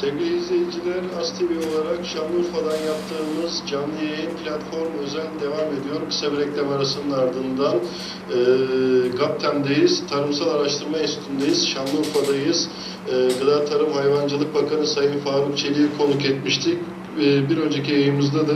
Sevgili izleyiciler, ASTV olarak Şanlıurfa'dan yaptığımız canlı yayın platform özel devam ediyor. Kısa bir reklam arasının ardından e, GAPTEM'deyiz, Tarımsal Araştırma Enstitüsü'ndeyiz, Şanlıurfa'dayız. E, Gıda Tarım Hayvancılık Bakanı Sayın Faruk Çelik'i konuk etmiştik. E, bir önceki yayımızda da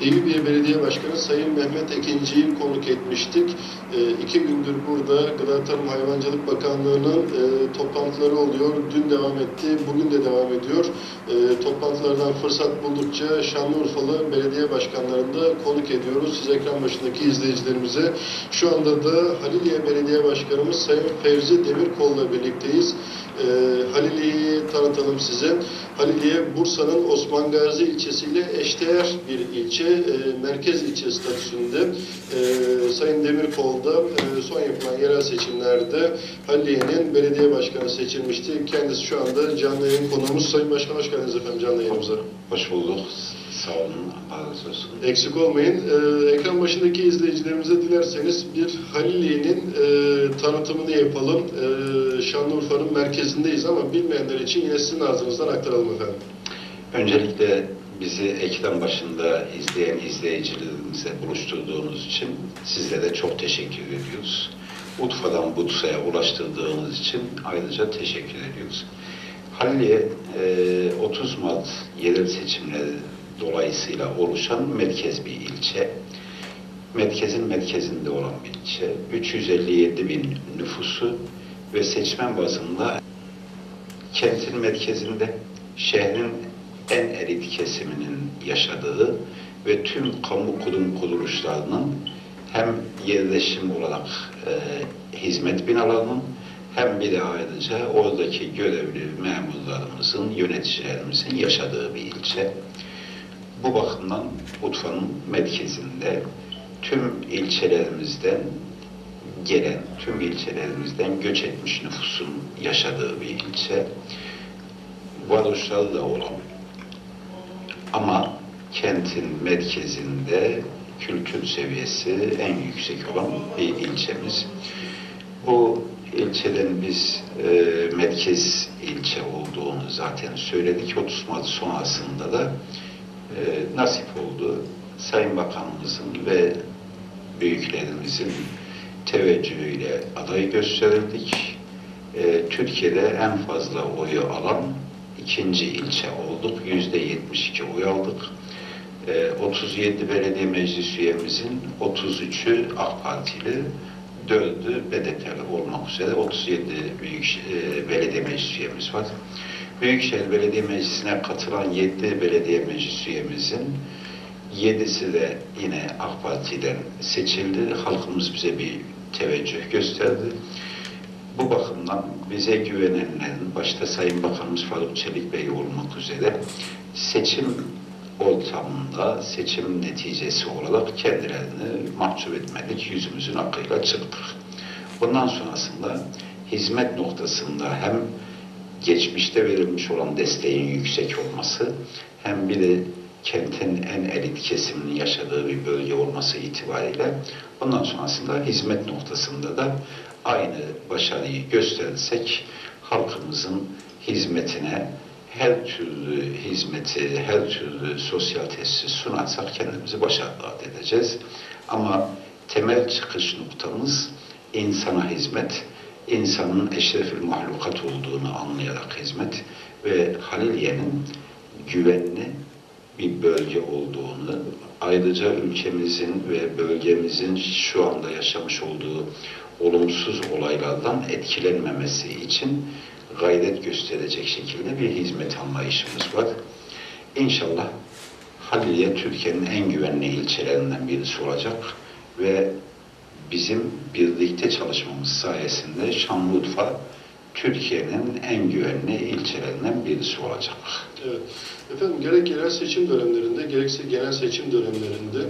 Eyüpiye Belediye Başkanı Sayın Mehmet Ekinci'yi konuk etmiştik. E, iki gündür burada Gıda Tarım Hayvancılık Bakanlığı'nın e, toplantıları oluyor. Dün devam etti, bugün de devam ediyor. E, toplantılardan fırsat buldukça Şanlıurfalı belediye başkanlarını da konuk ediyoruz. Siz ekran başındaki izleyicilerimize. Şu anda da Haliliye Belediye Başkanımız Sayın Fevzi Demirkol'la birlikteyiz. E, Haliliye'yi tanıtalım size. Haliliye Bursa'nın Osman Gazi ilçesiyle eşdeğer bir ilçe, e, merkez ilçe statüsünde. E, Sayın Demirkol da e, son yapılan yerel seçimlerde Haliliye'nin belediye başkanı seçilmişti. Kendisi şu anda canlı yayın konuğumuz. Sayın Başkan hoş geldiniz efendim canlı yayınımıza. Hoş bulduk. Sağ olun. Allah razı olsun. Eksik olmayın. Ee, ekran başındaki izleyicilerimize dilerseniz bir Haliliye'nin e, tanıtımını yapalım. Ee, Şanlıurfa'nın merkezindeyiz ama bilmeyenler için yine sizin ağzınızdan aktaralım efendim. Öncelikle bizi ekran başında izleyen izleyicilerimize buluşturduğunuz için sizlere çok teşekkür ediyoruz. Urfa'dan Bursa'ya ulaştırdığınız için ayrıca teşekkür ediyoruz. Haliliye e, 30 Mart yerel seçimleri dolayısıyla oluşan merkez bir ilçe. Merkezin merkezinde olan bir ilçe. 357 bin nüfusu ve seçmen bazında kentin merkezinde şehrin en elit kesiminin yaşadığı ve tüm kamu kurum kuruluşlarının hem yerleşim olarak e, hizmet binalarının hem bir de ayrıca oradaki görevli memurlarımızın, yöneticilerimizin yaşadığı bir ilçe. Bu bakımdan Urfa'nın merkezinde tüm ilçelerimizden gelen, tüm ilçelerimizden göç etmiş nüfusun yaşadığı bir ilçe. Varoluşları da olan ama kentin merkezinde kültür seviyesi en yüksek olan bir ilçemiz. Bu ilçeden biz e, merkez ilçe olduğunu zaten söyledik. 30 Mart sonrasında da e, nasip oldu. Sayın Bakanımızın ve büyüklerimizin teveccühüyle aday gösterildik. E, Türkiye'de en fazla oyu alan ikinci ilçe olduk. Yüzde 72 oy aldık. E, 37 belediye meclis üyemizin 33'ü AK Partili, 4'ü BDP'li olmak üzere 37 büyük e, belediye meclis üyemiz var. Büyükşehir Belediye Meclisi'ne katılan 7 belediye meclis üyemizin 7'si de yine AK Parti'den seçildi. Halkımız bize bir teveccüh gösterdi. Bu bakımdan bize güvenenlerin, başta Sayın Bakanımız Faruk Çelik Bey olmak üzere seçim ortamında, seçim neticesi olarak kendilerini mahcup etmedik, yüzümüzün akıyla çıktık. Bundan sonrasında hizmet noktasında hem geçmişte verilmiş olan desteğin yüksek olması hem bir de kentin en elit kesiminin yaşadığı bir bölge olması itibariyle ondan sonrasında hizmet noktasında da aynı başarıyı gösterirsek halkımızın hizmetine her türlü hizmeti, her türlü sosyal tesisi sunarsak kendimizi başarılı edeceğiz. Ama temel çıkış noktamız insana hizmet, insanın eşrefil mahlukat olduğunu anlayarak hizmet ve Haliliye'nin güvenli bir bölge olduğunu, ayrıca ülkemizin ve bölgemizin şu anda yaşamış olduğu olumsuz olaylardan etkilenmemesi için gayret gösterecek şekilde bir hizmet anlayışımız var. İnşallah Haliliye Türkiye'nin en güvenli ilçelerinden birisi olacak ve bizim birlikte çalışmamız sayesinde Şanlıurfa Türkiye'nin en güvenli ilçelerinden birisi olacak. Evet. Efendim gerek yerel seçim dönemlerinde gerekse genel seçim dönemlerinde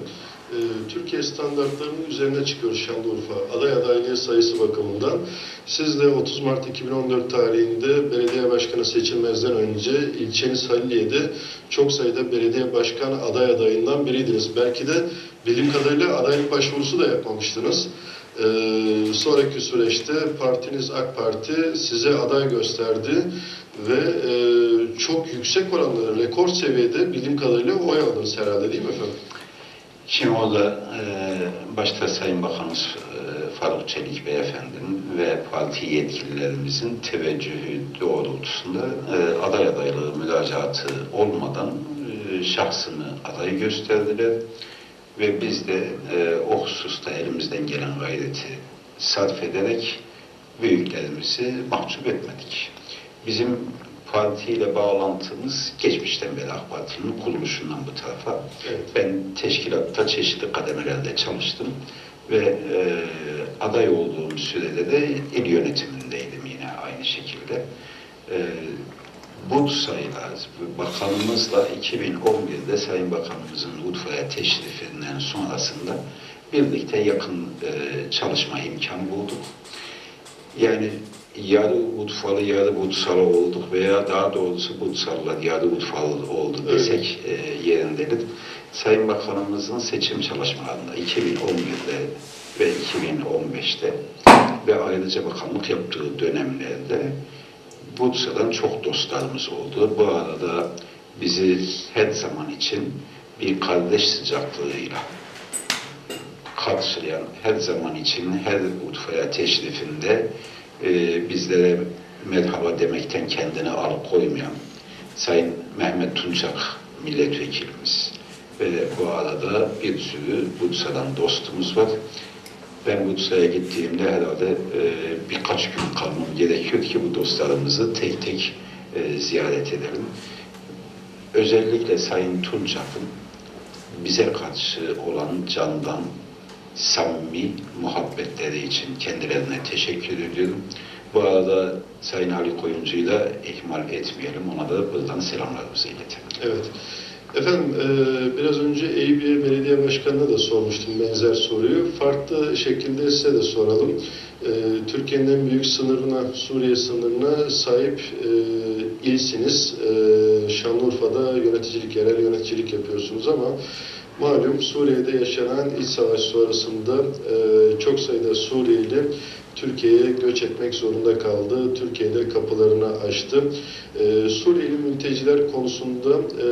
e, Türkiye standartlarının üzerine çıkıyor Şanlıurfa aday adaylığı sayısı bakımından. Siz de 30 Mart 2014 tarihinde belediye başkanı seçilmezden önce ilçeniz Haliliye'de çok sayıda belediye başkan aday adayından biriydiniz. Belki de bildiğim kadarıyla adaylık başvurusu da yapmamıştınız. E, sonraki süreçte partiniz AK Parti size aday gösterdi ve e, çok yüksek oranları, rekor seviyede bildiğim kadarıyla oy aldınız herhalde değil mi efendim? Şimdi orada e, başta Sayın Bakanımız e, Faruk Çelik Beyefendinin ve parti yetkililerimizin teveccühü doğrultusunda e, aday adaylığı müracaatı olmadan e, şahsını aday gösterdiler ve biz de e, o hususta elimizden gelen gayreti sarf ederek büyüklerimizi mahcup etmedik. Bizim partiyle bağlantımız geçmişten beri AK Parti'nin kuruluşundan bu tarafa. Evet. Ben teşkilatta çeşitli kademelerde çalıştım ve e, aday olduğum sürede de il yönetimindeydim yine aynı şekilde. E, Bursa'yla, bakanımızla 2011'de Sayın Bakanımızın Urfa'ya teşrifinden sonrasında birlikte yakın e, çalışma imkan bulduk. Yani yarı Urfalı, yarı Bursalı olduk veya daha doğrusu Bursalılar yarı Urfalı oldu desek e, yerindedir. Sayın Bakanımızın seçim çalışmalarında 2011'de ve 2015'te ve ayrıca bakanlık yaptığı dönemlerde Bursa'dan çok dostlarımız oldu. Bu arada bizi her zaman için bir kardeş sıcaklığıyla karşılayan her zaman için her Urfa'ya teşrifinde e, bizlere merhaba demekten kendini alıkoymayan Sayın Mehmet Tunçak milletvekilimiz ve bu arada bir sürü Bursa'dan dostumuz var. Ben Bursa'ya gittiğimde herhalde e, birkaç gün kalmam gerekiyor ki bu dostlarımızı tek tek e, ziyaret edelim. Özellikle Sayın Tunçak'ın bize karşı olan candan samimi muhabbetleri için kendilerine teşekkür ediyorum. Bu arada Sayın Ali Koyuncu'yla ihmal etmeyelim. Ona da buradan selamlarımızı iletelim. Evet. Efendim e, biraz önce Eyüpiye Belediye Başkanı'na da sormuştum benzer soruyu. Farklı şekilde size de soralım. E, Türkiye'nin en büyük sınırına, Suriye sınırına sahip e, ilsiniz. E, Şanlıurfa'da yöneticilik, yerel yöneticilik yapıyorsunuz ama malum Suriye'de yaşanan iç savaş sonrasında e, çok sayıda Suriyeli Türkiye'ye göç etmek zorunda kaldı. Türkiye'de kapılarını açtı. Ee, Suriyeli mülteciler konusunda e,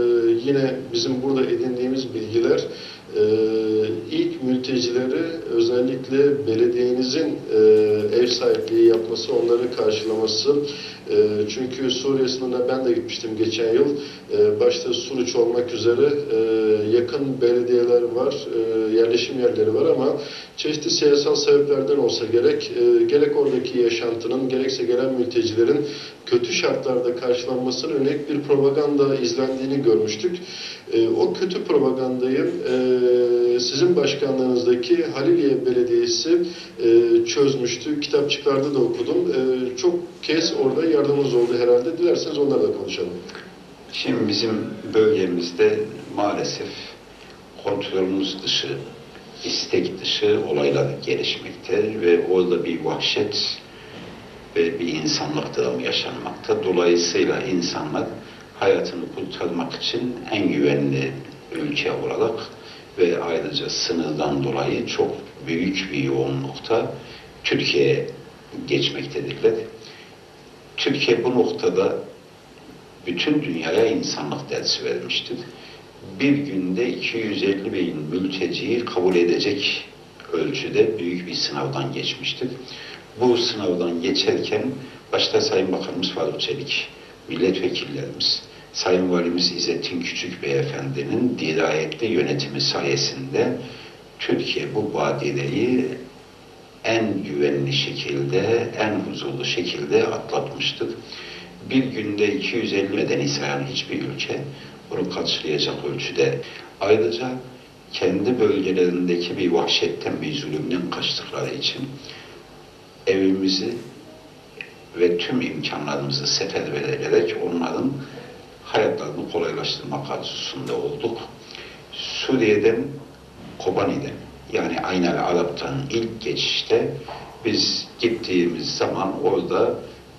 yine bizim burada edindiğimiz bilgiler e, mültecileri özellikle belediyenizin e, ev sahipliği yapması, onları karşılaması. E, çünkü Suriye sınırına ben de gitmiştim geçen yıl. E, başta Suruç olmak üzere e, yakın belediyeler var, e, yerleşim yerleri var ama çeşitli siyasal sebeplerden olsa gerek, e, gerek oradaki yaşantının, gerekse gelen mültecilerin kötü şartlarda karşılanmasına yönelik bir propaganda izlendiğini görmüştük. E, o kötü propagandayı e, sizin başkanlığınızdaki Haliliye Belediyesi e, çözmüştü. Kitapçıklarda da okudum. E, çok kez orada yardımınız oldu herhalde. Dilerseniz onlarla konuşalım. Şimdi bizim bölgemizde maalesef kontrolümüz dışı, istek dışı olaylar gelişmekte ve orada bir vahşet ve bir insanlık dramı yaşanmakta. Dolayısıyla insanlar hayatını kurtarmak için en güvenli ülke olarak ve ayrıca sınırdan dolayı çok büyük bir yoğunlukta Türkiye'ye geçmektedirler. Türkiye bu noktada bütün dünyaya insanlık dersi vermiştir. Bir günde 250 bin mülteciyi kabul edecek ölçüde büyük bir sınavdan geçmiştir. Bu sınavdan geçerken başta Sayın Bakanımız Faruk Çelik, milletvekillerimiz, Sayın Valimiz İzzettin Küçük Beyefendinin dirayetli yönetimi sayesinde Türkiye bu badireyi en güvenli şekilde, en huzurlu şekilde atlatmıştır. Bir günde 250 medeni sayan hiçbir ülke bunu karşılayacak ölçüde. Ayrıca kendi bölgelerindeki bir vahşetten, bir zulümden kaçtıkları için evimizi ve tüm imkanlarımızı seferber ederek onların hayatlarını kolaylaştırmak arzusunda olduk. Suriye'den Kobani'den yani Aynel Arap'tan ilk geçişte biz gittiğimiz zaman orada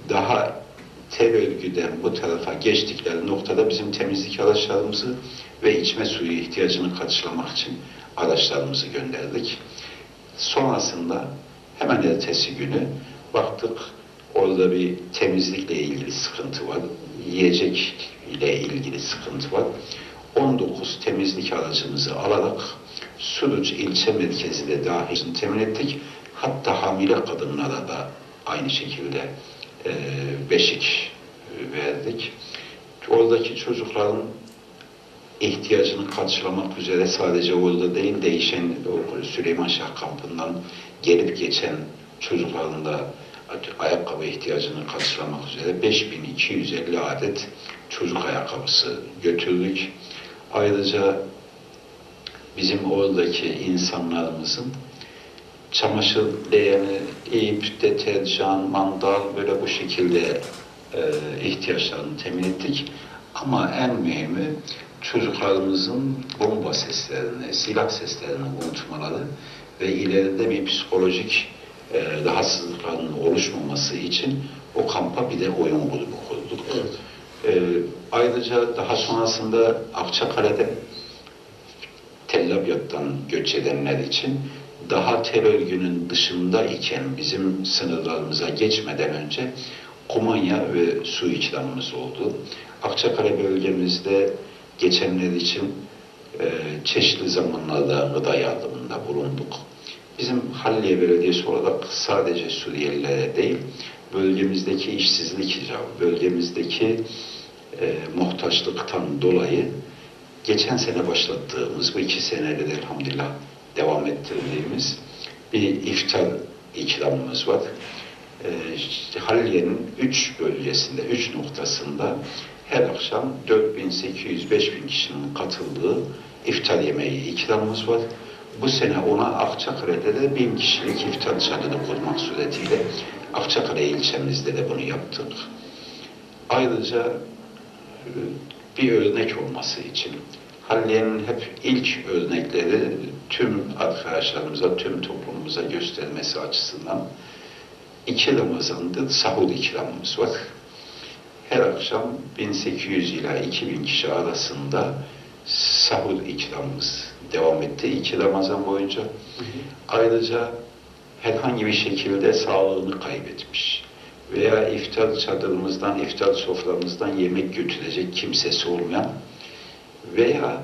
daha tel örgüden bu tarafa geçtikleri noktada bizim temizlik araçlarımızı ve içme suyu ihtiyacını karşılamak için araçlarımızı gönderdik. Sonrasında Hemen ertesi günü baktık orada bir temizlikle ilgili sıkıntı var. Yiyecek ile ilgili sıkıntı var. 19 temizlik aracımızı alarak Suruç ilçe merkezinde dahil temin ettik. Hatta hamile kadınlara da aynı şekilde e, beşik e, verdik. Oradaki çocukların ihtiyacını karşılamak üzere sadece orada değil değişen Süleyman Şah kampından gelip geçen çocukların da ayakkabı ihtiyacını karşılamak üzere 5250 adet çocuk ayakkabısı götürdük. Ayrıca bizim oradaki insanlarımızın çamaşır leğeni, ip, deterjan, mandal böyle bu şekilde e, ihtiyaçlarını temin ettik. Ama en mühimi çocuklarımızın bomba seslerini, silah seslerini unutmaları ve ileride bir psikolojik e, rahatsızlıkların oluşmaması için o kampa bir de oyun grubu kurduk. Evet. E, ayrıca daha sonrasında Akçakale'de Tel Abyad'dan göç edenler için daha terör günün dışında iken bizim sınırlarımıza geçmeden önce kumanya ve su ikramımız oldu. Akçakale bölgemizde geçenler için e, çeşitli zamanlarda gıda yardımında bulunduk. Bizim Halliye Belediyesi olarak sadece Suriyelilere değil, bölgemizdeki işsizlik bölgemizdeki e, muhtaçlıktan dolayı geçen sene başlattığımız, bu iki senedir elhamdülillah devam ettirdiğimiz bir iftar ikramımız var. İşte Halliye'nin üç bölgesinde, üç noktasında her akşam 4800-5000 kişinin katıldığı iftar yemeği ikramımız var. Bu sene ona Akçakale'de de 1000 kişilik iftar çadırı kurmak suretiyle Akçakale ilçemizde de bunu yaptık. Ayrıca e, bir örnek olması için Halliye'nin hep ilk örnekleri tüm arkadaşlarımıza, tüm toplumumuza göstermesi açısından iki Ramazan'dır sahur ikramımız var. Her akşam 1800 ila 2000 kişi arasında sahur ikramımız devam etti iki Ramazan boyunca. Ayrıca herhangi bir şekilde sağlığını kaybetmiş veya iftar çadırımızdan, iftar soframızdan yemek götürecek kimsesi olmayan veya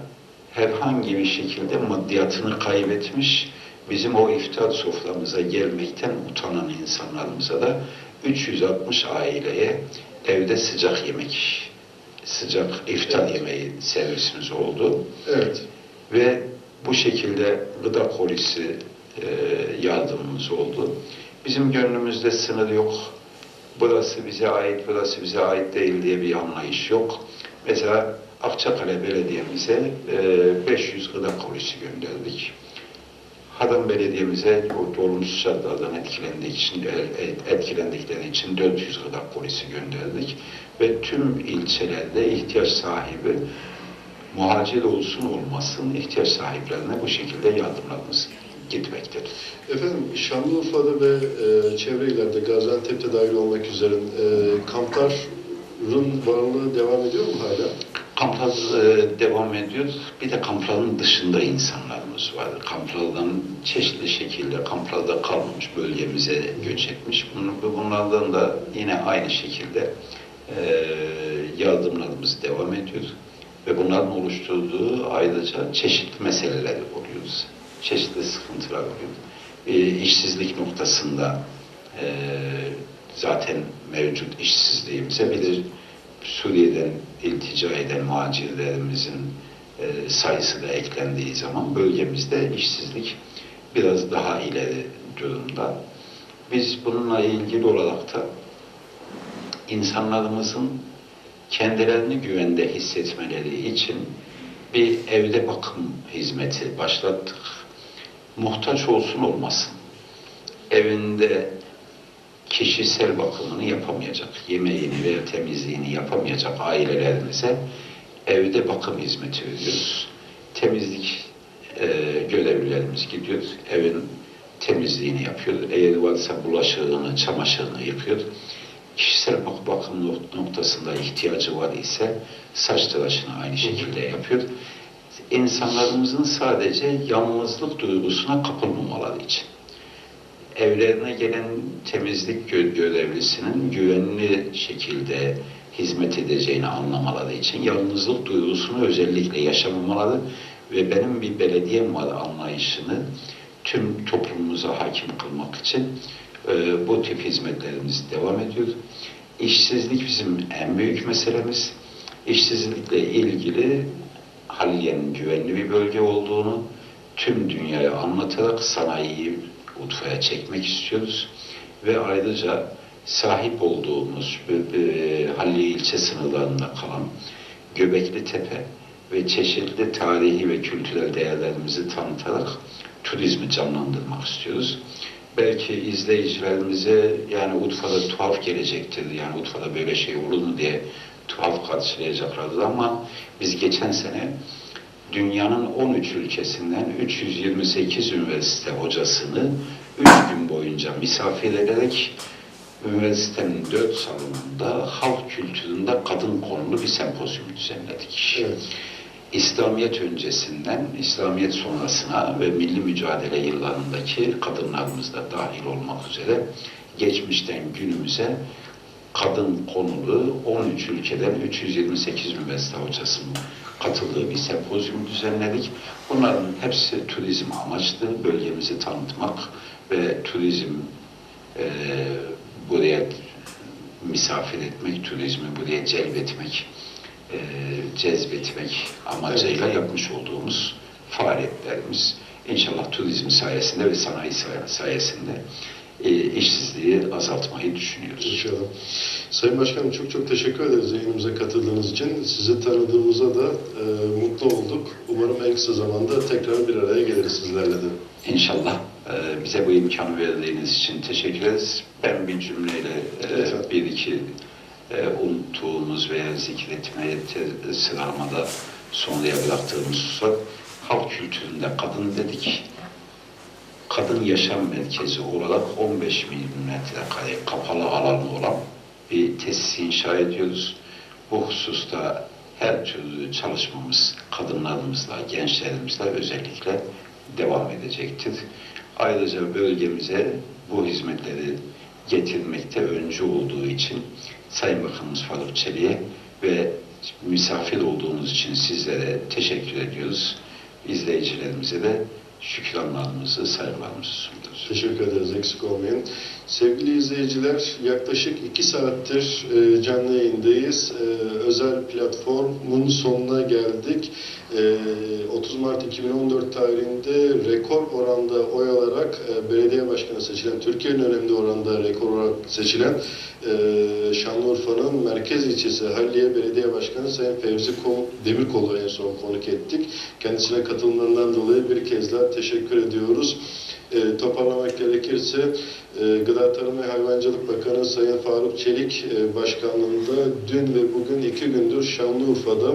herhangi bir şekilde maddiyatını kaybetmiş, bizim o iftar soframıza gelmekten utanan insanlarımıza da 360 aileye evde sıcak yemek, sıcak iftar Evet. yemeği servisimiz oldu. Evet. Ve bu şekilde gıda kolisi e, yardımımız oldu. Bizim gönlümüzde sınır yok. Burası bize ait, burası bize ait değil diye bir anlayış yok. Mesela Akçakale Belediye'mize e, 500 gıda kolisi gönderdik. Hadan Belediye'mize o olumsuz şartlardan etkilendiği için, e, etkilendikleri için 400 gıda polisi gönderdik. Ve tüm ilçelerde ihtiyaç sahibi muhacir olsun olmasın ihtiyaç sahiplerine bu şekilde yardımlarımız gitmektedir. Efendim Şanlıurfa'da ve e, çevre illerde Gaziantep'te dahil olmak üzere e, kampların varlığı devam ediyor mu hala? Kamplar e, devam ediyor. Bir de kampların dışında insanlarımız var. Kamplardan çeşitli şekilde kamplarda kalmamış, bölgemize göç etmiş. Bunlardan da yine aynı şekilde e, yardımlarımız devam ediyor. Ve bunların oluşturduğu ayrıca çeşitli meseleler oluyor. Çeşitli sıkıntılar oluyor. E, işsizlik noktasında e, zaten mevcut işsizliğimize de Suriye'den iltica eden muhacirlerimizin e, sayısı da eklendiği zaman bölgemizde işsizlik biraz daha ileri durumda. Biz bununla ilgili olarak da insanlarımızın kendilerini güvende hissetmeleri için bir evde bakım hizmeti başlattık. Muhtaç olsun olmasın. Evinde kişisel bakımını yapamayacak, yemeğini veya temizliğini yapamayacak ailelerimize evde bakım hizmeti veriyoruz. Temizlik e, görevlilerimiz gidiyor, evin temizliğini yapıyor. Eğer varsa bulaşığını, çamaşırını yıkıyor. Kişisel bak bakım nok- noktasında ihtiyacı var ise saç tıraşını aynı şekilde yapıyor. İnsanlarımızın sadece yalnızlık duygusuna kapılmamaları için evlerine gelen temizlik gö- görevlisinin güvenli şekilde hizmet edeceğini anlamaları için yalnızlık duygusunu özellikle yaşamamaları ve benim bir belediyem var anlayışını tüm toplumumuza hakim kılmak için e, bu tip hizmetlerimiz devam ediyor. İşsizlik bizim en büyük meselemiz. İşsizlikle ilgili Halliye'nin güvenli bir bölge olduğunu tüm dünyaya anlatarak sanayiyi Urfa'ya çekmek istiyoruz. Ve ayrıca sahip olduğumuz e, e, Halliye ilçe sınırlarında kalan Göbekli Tepe ve çeşitli tarihi ve kültürel değerlerimizi tanıtarak turizmi canlandırmak istiyoruz. Belki izleyicilerimize yani Urfa'da tuhaf gelecektir. Yani Urfa'da böyle şey olur mu diye tuhaf karşılayacaklardır ama biz geçen sene dünyanın 13 ülkesinden 328 üniversite hocasını 3 gün boyunca misafir ederek üniversitenin 4 salonunda halk kültüründe kadın konulu bir sempozyum düzenledik. Evet. İslamiyet öncesinden İslamiyet sonrasına ve milli mücadele yıllarındaki kadınlarımız da dahil olmak üzere geçmişten günümüze kadın konulu 13 ülkeden 328 üniversite hocasının katıldığı bir sempozyum düzenledik. Bunların hepsi turizm amaçlı bölgemizi tanıtmak ve turizm e, buraya misafir etmek, turizmi buraya celbetmek, e, cezbetmek amacıyla yapmış olduğumuz faaliyetlerimiz. İnşallah turizm sayesinde ve sanayi say- sayesinde işsizliği azaltmayı düşünüyoruz. İnşallah. Sayın Başkanım çok çok teşekkür ederiz yayınımıza katıldığınız için. Sizi tanıdığımıza da e, mutlu olduk. Umarım en kısa zamanda tekrar bir araya geliriz sizlerle de. İnşallah e, bize bu imkanı verdiğiniz için teşekkür ederiz. Ben bir cümleyle e, bir iki e, unuttuğumuz veya zikretmeye sıralamada sonraya bıraktığımız hususlar halk kültüründe kadın dedik. Kadın yaşam merkezi olarak 15 bin metrekare kapalı alanı olan bir tesis inşa ediyoruz. Bu hususta her türlü çalışmamız kadınlarımızla, gençlerimizle özellikle devam edecektir. Ayrıca bölgemize bu hizmetleri getirmekte öncü olduğu için Sayın Bakanımız Faruk Çelik'e ve misafir olduğunuz için sizlere teşekkür ediyoruz. İzleyicilerimize de şükranlarımızı, saygılarımızı sunuyoruz. Teşekkür ederiz, eksik olmayın. Sevgili izleyiciler, yaklaşık iki saattir e, canlı yayındayız. E, özel platformun sonuna geldik. E, 30 Mart 2014 tarihinde rekor oranda oy alarak e, belediye başkanı seçilen, Türkiye'nin önemli oranda rekor olarak seçilen e, Şanlıurfa'nın merkez ilçesi Halliye Belediye Başkanı Sayın Fevzi Demirkol'u en son konuk ettik. Kendisine katılımlarından dolayı bir kez daha teşekkür ediyoruz. E, toparlamak gerekirse e, Gıda Tarım ve Hayvancılık Bakanı Sayın Faruk Çelik e, başkanlığında dün ve bugün iki gündür Şanlıurfa'da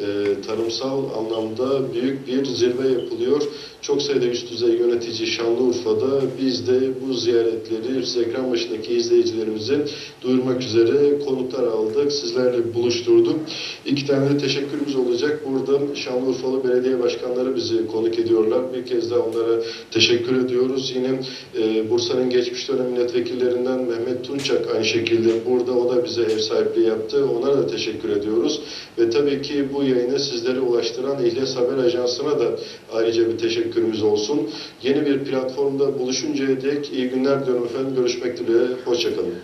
e, tarımsal anlamda büyük bir zirve yapılıyor. Çok sayıda üst düzey yönetici Şanlıurfa'da biz de bu ziyaretleri ekran başındaki izleyicilerimize duyurmak üzere konuklar aldık. Sizlerle buluşturduk. İki tane de teşekkürümüz olacak. Burada Şanlıurfalı belediye başkanları bizi konuk ediyorlar. Bir kez daha onlara teşekkür ediyoruz. Yine e, Bursa'nın geçmiş dönem milletvekillerinden Mehmet Tunçak aynı şekilde burada o da bize ev sahipliği yaptı. Ona da teşekkür ediyoruz. Ve tabii ki bu yayını sizlere ulaştıran İhlas Haber Ajansı'na da ayrıca bir teşekkürümüz olsun. Yeni bir platformda buluşuncaya dek iyi günler diyorum efendim. Görüşmek dileğiyle. Hoşçakalın.